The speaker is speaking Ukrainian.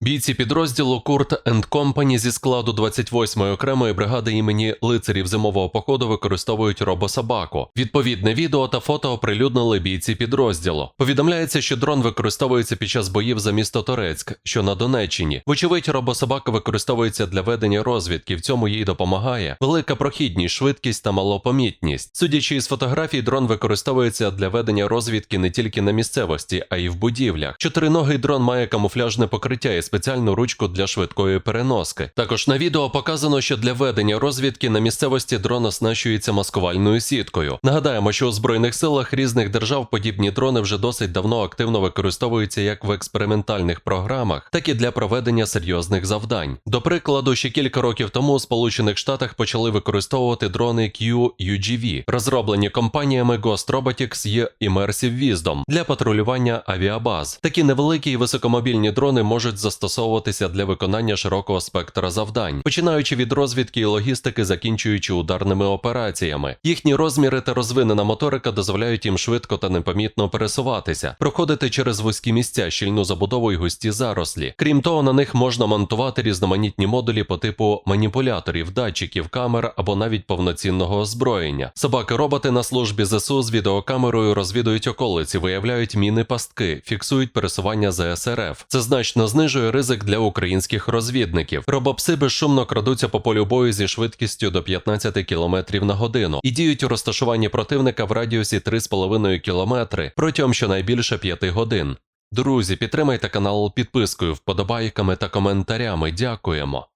Бійці підрозділу Курт енд Компані зі складу 28-ї окремої бригади імені лицарів зимового походу використовують робособаку. Відповідне відео та фото оприлюднили бійці підрозділу. Повідомляється, що дрон використовується під час боїв за місто Торецьк, що на Донеччині. Вочевидь, робособака використовується для ведення розвідки. В цьому їй допомагає велика прохідність, швидкість та малопомітність. Судячи із фотографій, дрон використовується для ведення розвідки не тільки на місцевості, а й в будівлях. Чотириногий дрон має камуфляжне покриття і спеціальну ручку для швидкої переноски. Також на відео показано, що для ведення розвідки на місцевості дрон оснащується маскувальною сіткою. Нагадаємо, що у збройних силах різних держав подібні дрони вже досить давно активно використовуються як в експериментальних програмах, так і для проведення серйозних завдань. До прикладу, ще кілька років тому у Сполучених Штатах почали використовувати дрони QUGV, розроблені компаніями Ghost Robotics і Immersive Wisdom для патрулювання авіабаз. Такі невеликі і високомобільні дрони можуть застосовуватися для виконання широкого спектра завдань, починаючи від розвідки і логістики, закінчуючи ударними операціями. Їхні розміри та розвинена моторика дозволяють їм швидко та непомітно пересуватися, проходити через вузькі місця, щільну забудову і густі зарослі. Крім того, на них можна монтувати різноманітні модулі по типу маніпуляторів, датчиків, камер або навіть повноцінного озброєння. Собаки-роботи на службі ЗСУ з відеокамерою розвідують околиці, виявляють міни пастки, фіксують пересування ЗСРФ. Це значно знижує ризик для українських розвідників. Робопси безшумно крадуться по полю бою зі швидкістю до 15 км на годину і діють у розташуванні противника в радіусі 3,5 км протягом щонайбільше 5 годин. Друзі, підтримайте канал підпискою, вподобайками та коментарями. Дякуємо.